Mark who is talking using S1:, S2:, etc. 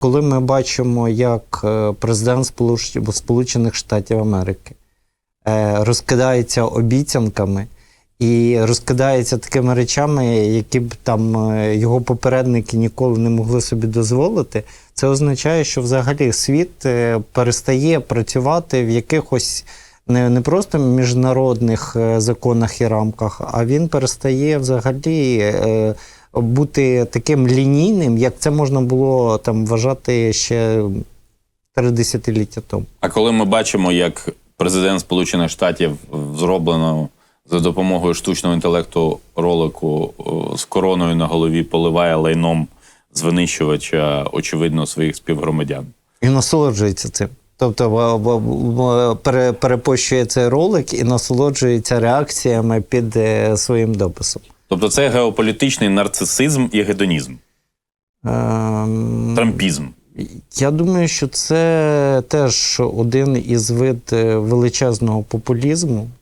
S1: коли ми бачимо, як е, президент Сполуч- Сполучених Штатів Америки е, розкидається обіцянками і розкидається такими речами, які б там е, його попередники ніколи не могли собі дозволити, це означає, що взагалі світ перестає працювати в якихось не, не просто міжнародних законах і рамках, а він перестає взагалі бути таким лінійним, як це можна було там вважати ще три десятиліття тому.
S2: А коли ми бачимо, як президент Сполучених Штатів зроблено за допомогою штучного інтелекту ролику з короною на голові поливає лайном з винищувача, очевидно, своїх співгромадян.
S1: І насолоджується цим. Тобто перепощує цей ролик і насолоджується реакціями під е, своїм дописом.
S2: Тобто це геополітичний нарцисизм і гедонізм,
S1: Ем,
S2: трампізм.
S1: Я думаю, що це теж один із вид е, величезного популізму,